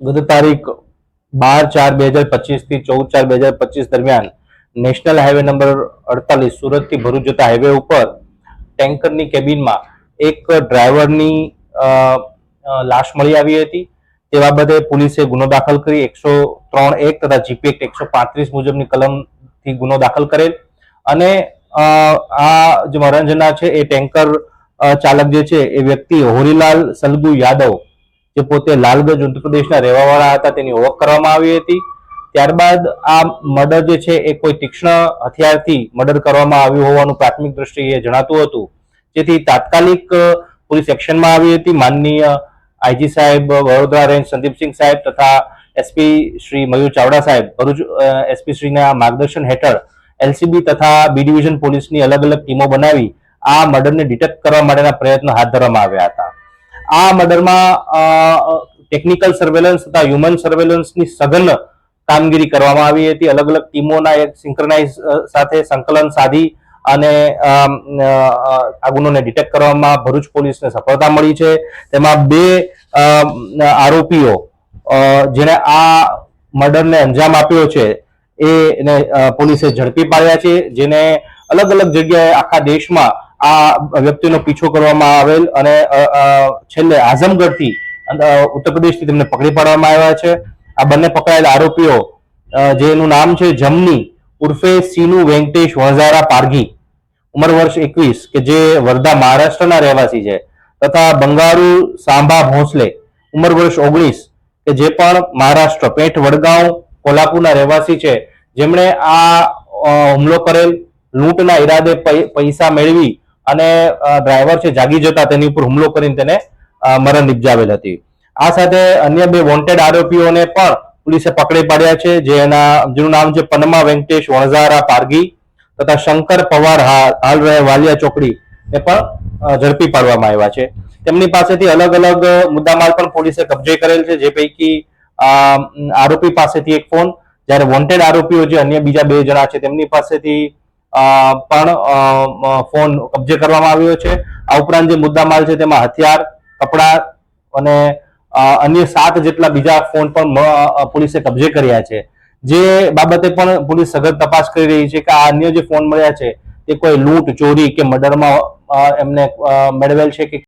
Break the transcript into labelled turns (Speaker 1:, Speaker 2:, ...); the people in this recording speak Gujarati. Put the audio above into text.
Speaker 1: ગત તારીખ બાર ચાર બે હજાર પચીસથી ચૌદ ચાર બે હજાર પચીસ દરમિયાન નેશનલ હાઈવે નંબર અડતાલીસ સુરતથી ભરૂચ જતા હાઈવે ઉપર ટેન્કરની કેબિનમાં એક ડ્રાઈવરની લાશ મળી આવી હતી. તે બાબતે પોલીસે ગુનો દાખલ કરી એકસો ત્રણ એક તથા જીપી એક્ટ એકસો પાંત્રીસ મુજબની કલમથી ગુનો દાખલ કરેલ. અને આ જે મરણજના છે એ ટેન્કર ચાલક જે છે એ વ્યક્તિ હોરીલાલ સલગુ યાદવ જે પોતે લાલગંજ ઉત્તર પ્રદેશના રહેવાવાળા હતા, તેની ઓળખ કરવામાં આવી હતી. ત્યારબાદ આ મર્ડર જે છે, એ કોઈ તીક્ષ્ણ હથિયારથી મર્ડર કરવામાં આવ્યું હોવાનું પ્રાથમિક દ્રષ્ટિએ જણાતું હતું. જેથી તાત્કાલિક પોલીસ એક્શનમાં આવી હતી. માનનીય આઈજી સાહેબ વડોદરા રેન્જ સંદીપસિંહ સાહેબ તથા એસપી શ્રી મયુર ચાવડા સાહેબ, ભરૂચ એસપી શ્રીના માર્ગદર્શન હેઠળ એલસીબી તથા બી ડિવિઝન પોલીસની અલગ અલગ ટીમો બનાવી આ મર્ડરને ડિટેક્ટ કરવા માટેના પ્રયત્નો હાથ ધરવામાં આવ્યા હતા. આ મર્ડરમાં ટેકનિકલ સર્વેલન્સ તથા હ્યુમન સર્વેલન્સની સઘન કામગીરી કરવામાં આવી હતી. અલગ અલગ ટીમોના એક સિંક્રનાઇઝ સાથે સંકલન સાધી અને આ ગુનોને ડિટેક્ટ કરવામાં ભરૂચ પોલીસને સફળતા મળી છે. તેમાં બે આરોપીઓ જેણે આ મર્ડરને અંજામ આપ્યો છે એને પોલીસે ઝડપી પાડ્યા છે, જેને અલગ અલગ જગ્યાએ આખા દેશમાં આ વ્યક્તિનો પીછો કરવામાં આવેલ અને છેલ્લે આઝમગઢથી ઉત્તર પ્રદેશથી તેમને પકડી પાડવામાં આવ્યા છે. આ બંને પકડાયેલા આરોપીઓ જેનું નામ છે જમની ઉર્ફે સીનુ વેંકટેશ વણઝારા પારઘી. ઉંમર વર્ષ એકવીસ, કે જે વર્ધા મહારાષ્ટ્રના રહેવાસી છે, તથા બંગાળુ સાંભા ભોંસલે. ઉંમર વર્ષ ઓગણીસ, કે જે પણ મહારાષ્ટ્ર પેઠ વડગાંવ, કોલ્હાપુરના રહેવાસી છે, જેમણે આ હુમલો કરેલ, લૂંટના ઈરાદે પૈસા મેળવી અને ડ્રાઈવર છે, જાગી જતા તેની ઉપર હુમલો કરીને તેને મરણ નિપજાવેલ હતી. આ સાથે અન્ય બે વોન્ટેડ આરોપીઓને પણ પોલીસે પકડી પાડ્યા છે જેના જેનું નામ છે પનમા વેંકટેશ વણઝારા પારગી તથા શંકર પવાર હાલ રહે વાલિયા ચોકડી એ પણ ઝડપી પાડવામાં આવ્યા છે. તેમની પાસેથી અલગ અલગ મુદ્દામાલ પણ પોલીસે કબજે કરેલ છે, જે પૈકી આરોપી પાસેથી એક ફોન, જ્યારે વોન્ટેડ આરોપીઓ જે અન્ય બીજા બે જણા છે, તેમની પાસેથી પણ ફોન કબજે કરવામાં આવ્યો છે. આ ઉપરાંત જે મુદ્દામાલ છે તેમાં હથિયાર, કપડા અને અન્ય સાત જેટલા બીજા ફોન પણ પોલીસે કબજે કર્યા છે. જે બાબતે પણ પોલીસ સઘન તપાસ કરી રહી છે કે આ અન્ય જે ફોન મળ્યા છે, તે કોઈ લૂંટ, ચોરી કે મર્ડરમાં એમને મેળવેલ છે કે